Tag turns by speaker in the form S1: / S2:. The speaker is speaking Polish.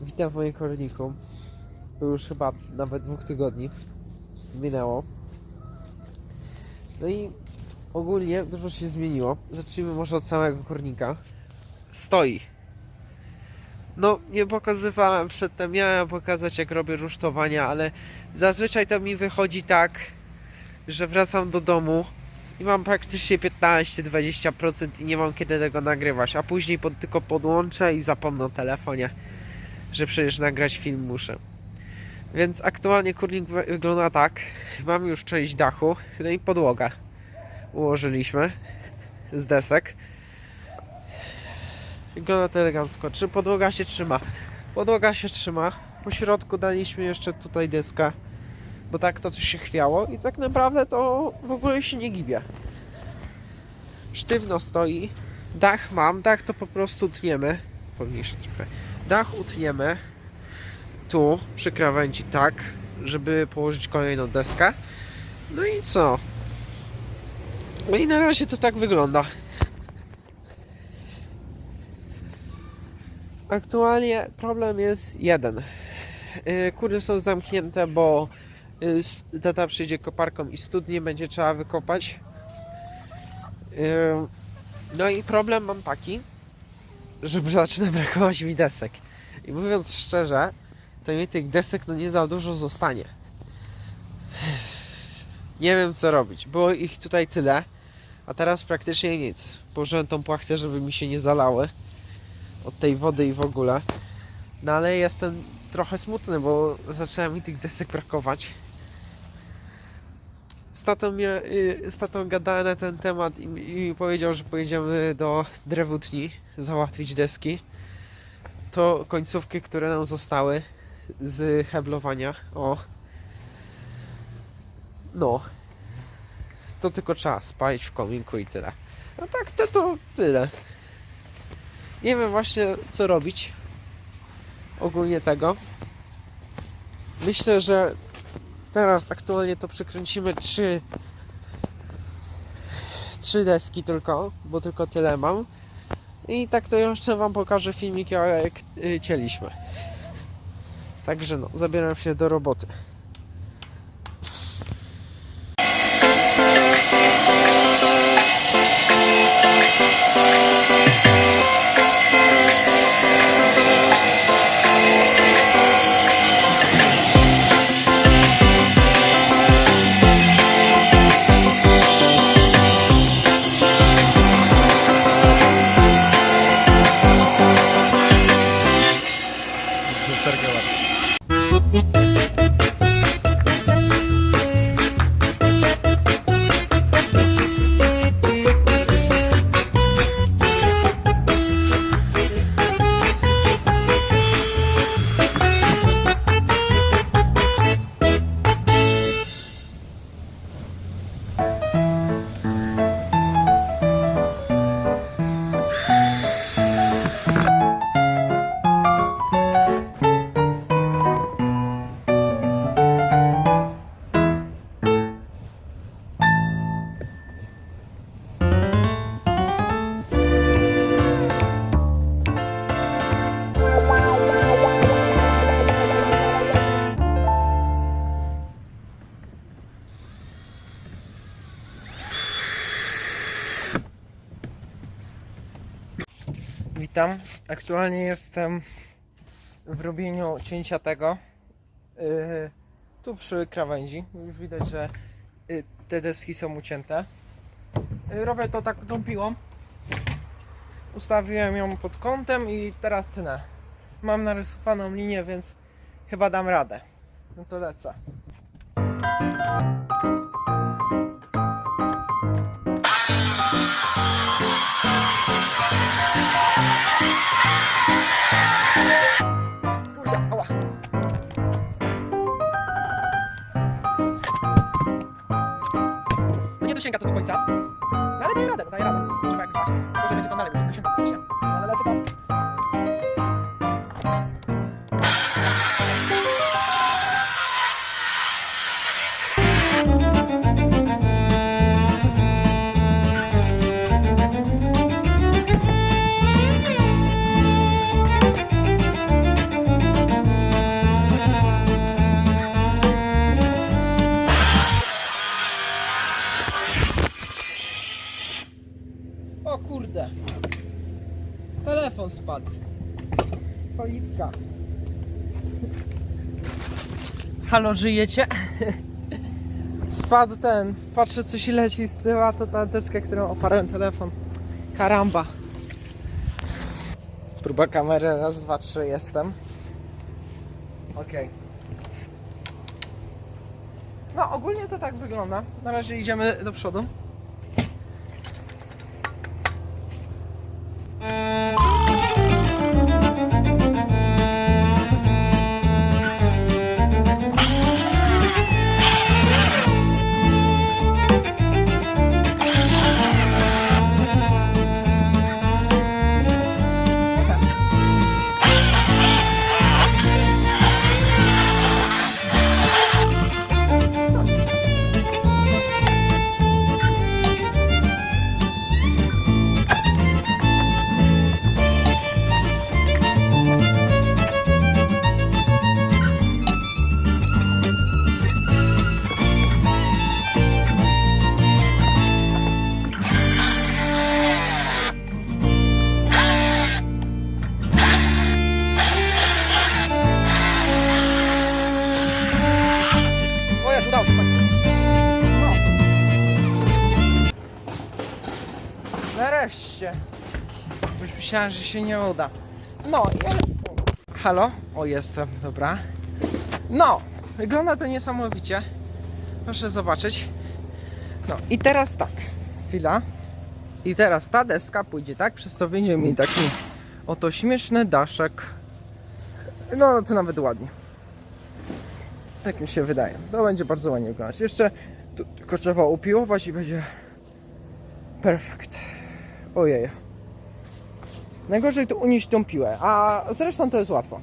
S1: Witam w moim korniku. Już chyba nawet dwóch tygodni minęło. No i ogólnie dużo się zmieniło. Zacznijmy może od samego kornika. Stoi. No, nie pokazywałem przedtem, miałem pokazać jak robię rusztowania, ale zazwyczaj to mi wychodzi tak, że wracam do domu i mam praktycznie 15-20% i nie mam kiedy tego nagrywać, a później pod, tylko podłączę i zapomnę o telefonie, że przecież nagrać film muszę. Więc aktualnie kurnik wy- wygląda tak. Mamy już część dachu, no i podłogę ułożyliśmy z desek. Wygląda to elegancko. Czy podłoga się trzyma? Podłoga się trzyma. Po środku daliśmy jeszcze tutaj deskę, bo tak to coś się chwiało i tak naprawdę to w ogóle się nie gibie. Sztywno stoi. Dach mam, dach to po prostu tniemy. Pomniejszy trochę. Dach utniemy tu przy krawędzi tak, żeby położyć kolejną deskę. No i co? No i na razie to tak wygląda. Aktualnie problem jest jeden. Yy, Kury są zamknięte, bo s- tata przyjdzie koparką i studnie będzie trzeba wykopać. Yy, No i problem mam taki, że zaczyna brakować mi desek. I mówiąc szczerze, to mi tych desek no nie za dużo zostanie. Nie wiem co robić. Było ich tutaj tyle, a teraz praktycznie nic. Położyłem tą płachtę, żeby mi się nie zalały od tej wody i w ogóle. No ale jestem trochę smutny, bo zaczyna mi tych desek brakować. Z tatą, mnie, y, z tatą gadałem na ten temat i, i powiedział, że pojedziemy do drewutni załatwić deski. To końcówki, które nam zostały z heblowania. O. No. To tylko trzeba spalić w kominku i tyle. A tak to to tyle. Nie wiem właśnie co robić. Ogólnie tego. Myślę, że teraz aktualnie to przykręcimy trzy trzy deski tylko, bo tylko tyle mam. I tak to jeszcze wam pokażę filmik jak y, cieliśmy. Także no, zabieram się do roboty.
S2: Witam. Aktualnie jestem w robieniu cięcia tego. Yy, tu przy krawędzi. Już widać, że yy, te deski są ucięte. Yy, robię to tak tą piłą. Ustawiłem ją pod kątem i teraz tnę. Mam narysowaną linię, więc chyba dam radę. No to lecę. Nie dosięga to do końca. No ale daję radę, no daję radę. Trzeba jakoś dać. Może będzie tam dalej, może dosięga się. Politka. Halo, żyjecie? Spadł ten, patrzę coś leci z tyłu, a to ta deska, którą oparłem telefon. Karamba. Próba kamery, raz, dwa, trzy, jestem. Okej. No, ogólnie to tak wygląda. Na razie idziemy do przodu. Nareszcie. Bo Już myślałem, że się nie uda. No i ale... Halo? O, jestem, dobra. No, wygląda to niesamowicie. Proszę zobaczyć. No i teraz tak. Chwila. I teraz ta deska pójdzie tak, przez co będzie mi taki oto śmieszny daszek. No, to nawet ładnie. Tak mi się wydaje. To będzie bardzo ładnie wyglądać. Jeszcze tu tylko trzeba upiłować i będzie perfekt. Ojej. Najgorzej to unieść tą piłę, a zresztą to jest łatwo.